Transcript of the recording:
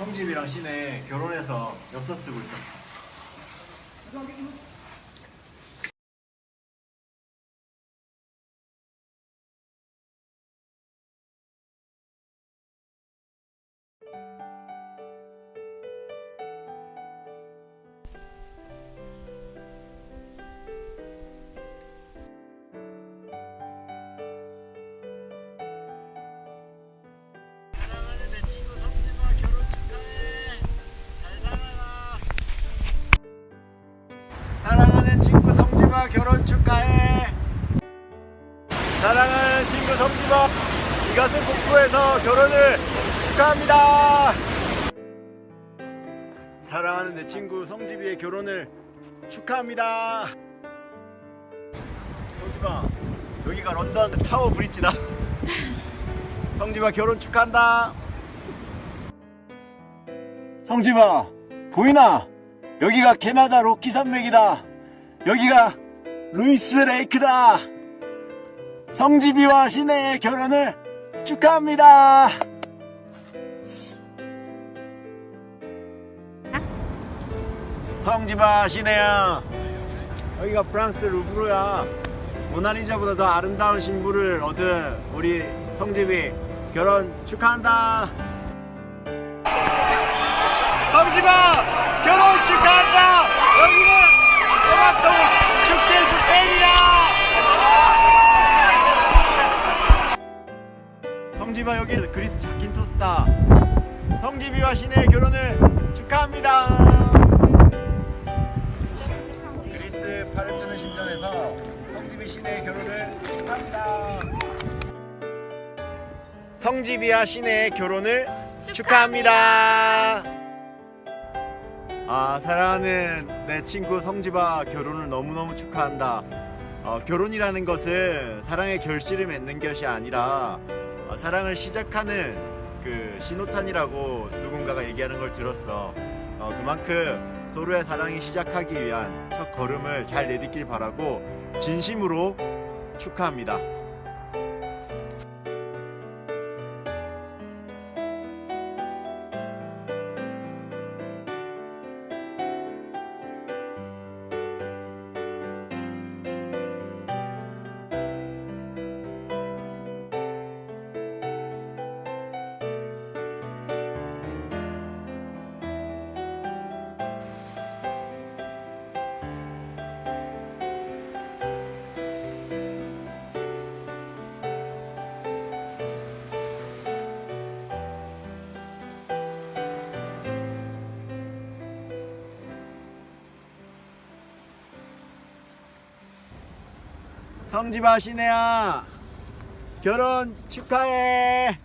성집이랑 신혜 결혼해서 엽서 쓰고 있었어. 결혼 축하해. 사랑하는 친구 성집아 이 같은 공부에서 결혼을 축하합니다. 사랑하는 내 친구 성집이의 결혼을 축하합니다. 성집아 여기가 런던 타워 브릿지다. 성집아 결혼 축하한다. 성집아 보이나? 여기가 캐나다 로키 산맥이다. 여기가 루이스 레이크다. 성집이와 신혜의 결혼을 축하합니다. 성집아 신혜야 여기가 프랑스 루브르야 모나리자보다 더 아름다운 신부를 얻은 우리 성집이 결혼 축하한다 성집아 결혼 축하 성집아 여기 그리스 자킨토스다 성집이와 신혜의 결혼을 축하합니다 그리스 파르테논 신전에서 성집이 신혜의 결혼을 축하합니다. 성집이와 신혜의 결혼을 축하합니다. 아 사랑하는 내 친구 성집아 결혼을 너무너무 축하한다. 어, 결혼이라는 것은 사랑의 결실을 맺는 것이 아니라 어, 사랑을 시작하는 그 신호탄이라고 누군가가 얘기하는 걸 들었어. 어, 그만큼 서로의 사랑이 시작하기 위한 첫 걸음을 잘 내딛길 바라고 진심으로 축하합니다. 성지바 신혜야 결혼 축하해.